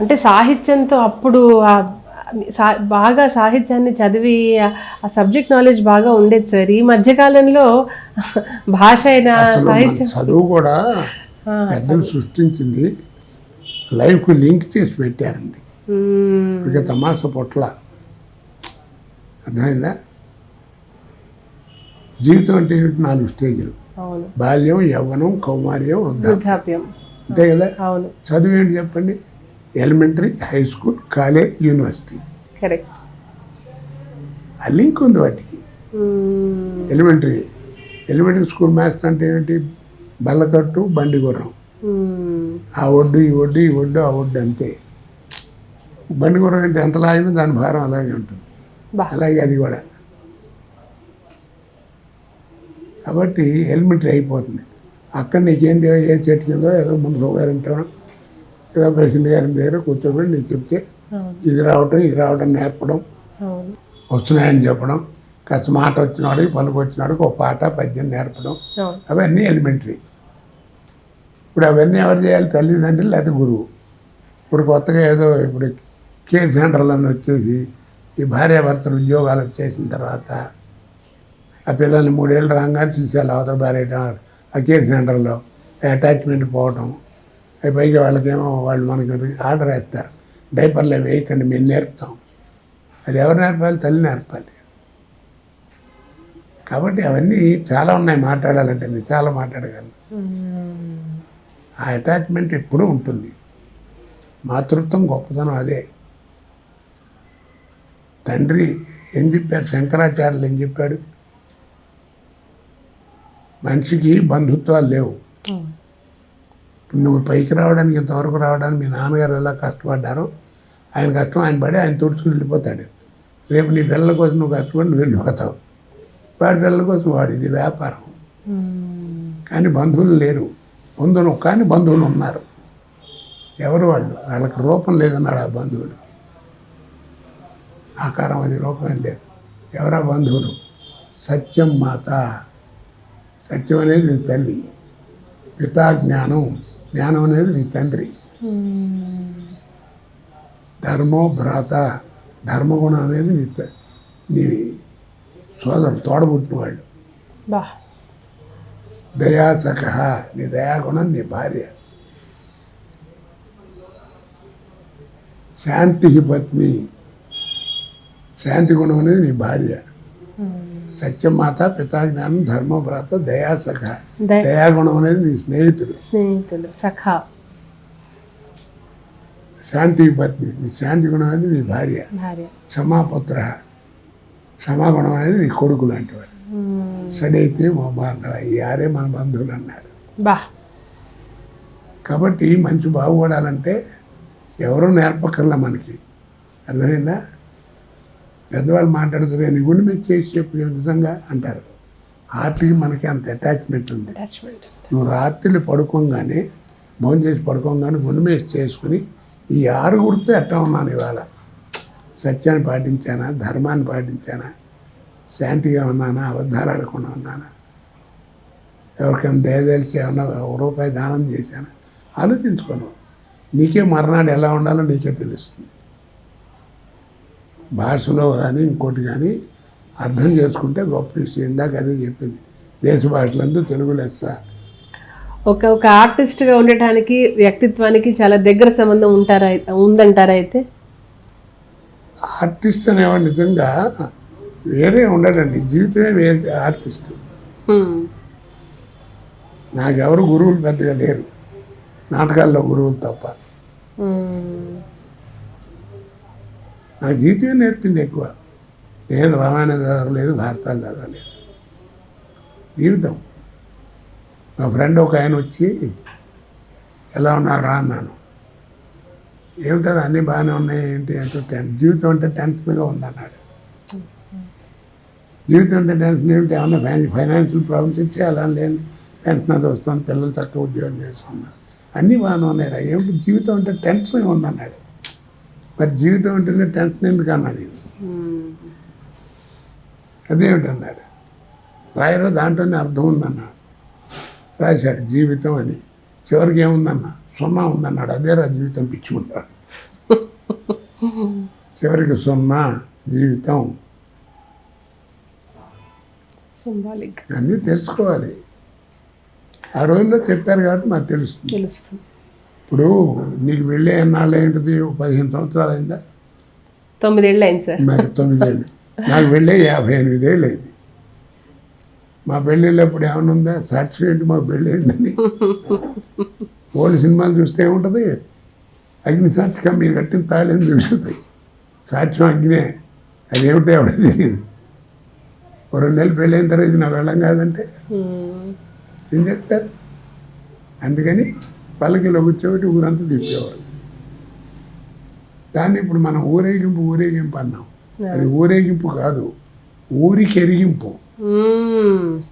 అంటే సాహిత్యంతో అప్పుడు బాగా సాహిత్యాన్ని చదివి ఆ- సబ్జెక్ట్ నాలెడ్జ్ బాగా ఉండేది సార్. ఈ మధ్యకాలంలో భాష అయినా సాహిత్యం చదువు కూడా పెద్దలు సృష్టించింది లైఫ్కి లింక్ చేసి పెట్టారండి. ఇక తమాషా పొట్ల. అర్థమైందా? జీవితం అంటే ఏంటి నాలుగు స్టేజ్లు. బాల్యం యవ్వనం కౌమార్యం వృద్ధాప్యం. అంతే కదా? చదువు ఏంటి చెప్పండి? Elementary high school college university. Correct. ఆ లింక్ ఉంది వాటికి. ఎలిమెంటరీ ఎలిమెంటరీ స్కూల్ మాస్టర్ అంటే ఏంటి? బల్లకట్టు బండి గుర్రం ఆ ఒడ్డు ఈ ఒడ్డు ఈ ఒడ్డు ఆ ఒడ్డు అంతే. బండి గుర్రం అంటే ఎంత లాగినా దాని భారం అలాగే ఉంటుంది. అలాగే అది కూడా. కాబట్టి ఎలిమెంటరీ అయిపోతుంది. అక్కడ నీకేం ఏ చెట్టు కిందో ఏదో ముందు గారింటాను ఏదో ప్రెసిడెంట్ గారి దగ్గర కూర్చోబెట్టి నీకు చెప్తే ఇది రావటం ఇది రావడం నేర్పడం వస్తున్నాయని చెప్పడం కాస్త మాట వచ్చినవాడికి పలుకు వచ్చినవాడికి ఒక పాట పద్యం నేర్పడం అవును. అవన్నీ ఎలిమెంటరీ. ఇప్పుడు అవన్నీ ఎవరు చేయాలి? తల్లిదండ్రులు లేదా గురువు? ఇప్పుడు కొత్తగా ఏదో ఇప్పుడు కేర్ సెంటర్లను వచ్చేసి ఈ భార్యాభర్తలు ఉద్యోగాలు వచ్చేసిన తర్వాత ఆ పిల్లల్ని మూడేళ్ళు రాగానే తీసేయాలి అవతల భార్య ఆ కేర్ సెంటర్లో అటాచ్మెంట్ పోవటం అవి పైగా వాళ్ళకేమో వాళ్ళు మనకి ఆర్డర్ వేస్తారు. డైపర్లు అవి వేయకండి మేము నేర్పుతాం. అది ఎవరు నేర్పాలి? తల్లి నేర్పాలి. కాబట్టి అవన్నీ చాలా ఉన్నాయి మాట్లాడాలంటే నేను చాలా మాట్లాడగలను. ఆ అటాచ్మెంట్ ఎప్పుడూ ఉంటుంది. మాతృత్వం గొప్పతనం అదే. తండ్రి ఏం చెప్పారు శంకరాచార్యులు ఏం చెప్పాడు? మనిషికి బంధుత్వాలు లేవు. నువ్వు పైకి రావడానికి ఇంతవరకు రావడానికి మీ నాన్నగారు ఎలా కష్టపడ్డారో ఆయన కష్టం ఆయన పడి ఆయన తుడుచుకుని వెళ్ళిపోతాడు. రేపు నీ పిల్లల కోసం నువ్వు కష్టపడి నువ్వు వెళ్ళిపోతావు. వాడి పిల్లల కోసం వాడు ఇది వ్యాపారం. కానీ బంధువులు లేరు. బంధువులు కానీ బంధువులు ఉన్నారు. ఎవరు వాళ్ళు? వాళ్ళకి రూపం లేదన్నాడు ఆ బంధువులు ఆకారం అది రూపం లేదు. ఎవరా బంధువులు? సత్యం మాత. సత్యం అనేది తల్లి. పితాజ్ఞానం. జ్ఞానం అనేది నీ తండ్రి. ధర్మో భ్రాత ధర్మగుణం అనేది నీ త- నీ సోదరుడు తోడబుట్టిన వాళ్ళు దయాసఖ నీ దయాగుణం నీ భార్య. శాంతి పత్ని శాంతి గుణం అనేది నీ భార్య. సత్యమాత పితాజ్ఞానం ధర్మభ్రాత దయాసఖ. దయ దయాగుణం అనేది నీ స్నేహితుడు. స్నేహితులు సఖా. శాంతి పత్ని నీ శాంతి గుణం అనేది నీ భార్య. క్షమాపుత్ర క్షమాగుణం అనేది నీ కొడుకు లాంటి వాడు. సడైతే మా బాంధవ ఈ ఆరే మన బంధువులు అన్నాడు. కాబట్టి మనిషి బాగుపడాలంటే ఎవరూ నేర్పకర్లా మనకి. అర్థమైందా? పెద్దవాళ్ళు మాట్లాడుతున్నారు నీ గుండె మీద చేసి చెప్పు నిజంగా అంటారు. హార్ట్కి మనకి అంత అటాచ్మెంట్ ఉంది. నువ్వు రాత్రి పడుకోగానే భోజనం చేసి పడుకోగానే గుండె మీద చేసుకుని ఈ ఆరుగురితో ఎట్టా ఉన్నాను ఇవాళ. సత్యాన్ని పాటించానా? ధర్మాన్ని పాటించానా? శాంతిగా ఉన్నానా? అబద్ధాలు ఆడకుండా ఉన్నానా? ఎవరికైనా దయదలిచి ఏమన్నా ఒక రూపాయి దానం చేశానా? ఆలోచించుకోను నీకే మర్నాడు ఎలా ఉండాలో నీకే తెలుస్తుంది. భాషలో కానీ ఇంకోటి కానీ అర్థం చేసుకుంటే గొప్ప విషయం. ఇందాక అదే చెప్పింది. దేశ భాషలందు తెలుగు లెస్స. ఒక ఒక ఆర్టిస్ట్గా ఉండటానికి వ్యక్తిత్వానికి చాలా దగ్గర సంబంధం ఉంటారా ఉందంటారా అయితే? ఆర్టిస్ట్ అనేవాడు నిజంగా వేరే ఉండడండి. జీవితమే వేరే ఆర్టిస్ట్. నాకెవరు గురువులు పెద్దగా లేరు. నాటకాల్లో గురువులు తప్ప. నాకు జీవితమే నేర్పింది ఎక్కువ. నేను రామాయణం లేదు భారతాలు చదవలేదు జీవితం. మా ఫ్రెండ్ ఒక ఆయన వచ్చి ఎలా ఉన్నాడు రా అన్నాను. ఏమిటారు అన్నీ బాగానే ఉన్నాయి. ఏంటి? అంటే టెన్ జీవితం అంటే టెన్షన్గా ఉందన్నాడు. జీవితం అంటే టెన్షన్ ఏమిటి ఏమన్నా ఫైనా ఫైనాన్షియల్ ప్రాబ్లమ్స్ ఇచ్చి అలా లేని టెన్షన్ అది వస్తుంది. పిల్లలు తక్కువ ఉద్యోగం చేస్తున్నారు. అన్నీ బాగానే ఉన్నాయి రా. ఏమిటి? జీవితం అంటే టెన్షన్గా ఉందన్నాడు. మరి జీవితం అంటేనే టెన్షన్ ఎందుకు అన్నా నేను. అదేమిటన్నాడు? రాయరో దాంట్లోనే అర్థం ఉందన్నాడు రాశాడు జీవితం అని చివరికి ఏముందన్నా? సున్నా ఉందన్నాడు. అదే రా జీవితం పిచ్చుకుంటాడు చివరికి సున్నా జీవితం. అన్నీ తెలుసుకోవాలి. ఆ రోజుల్లో చెప్పారు కాబట్టి మాకు తెలుస్తుంది. తెలుస్తుంది. ఇప్పుడు నీకు వెళ్ళే ఎన్నాళ్ళు ఏంటిది? పదిహేను సంవత్సరాలు అయిందా? తొమ్మిదేళ్ళు అయింది సార్. మరి తొమ్మిదేళ్ళు. నాకు వెళ్ళే యాభై ఎనిమిదేళ్ళు అయింది. మా పెళ్ళిళ్ళప్పుడు ఏమైనా ఉందా? సాక్షి ఏంటి మా పెళ్ళి అయిందని. ఓల్డ్ సినిమాలు చూస్తే ఏముంటుంది? అగ్ని సాక్షిగా మీరు కట్టిన తాళేం చూస్తుంది సాక్ష్యం అగ్నే. అది ఏమిటో ఎవడో తెలియదు. ఓ రెండు నెలలు పెళ్ళైన తర్వాత ఇది నా వెళ్ళం కాదంటే. ఏం చేస్తారు? అందుకని పల్లకిలో కూర్చోబెట్టి ఊరంతా తిప్పేవారు దాన్ని ఇప్పుడు మనం ఊరేగింపు ఊరేగింపు అన్నాం. అది ఊరేగింపు కాదు ఊరికి ఎరిగింపు మ్మ్.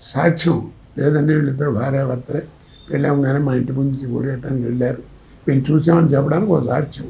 సాక్ష్యం. లేదంటే వీళ్ళిద్దరు భార్యాభర్తలే. పెళ్ళాం కానీ మా ఇంటి ముందు ఊరేగటానికి వెళ్ళారు. మేము చూసామని చెప్పడానికి ఒక సాక్ష్యం.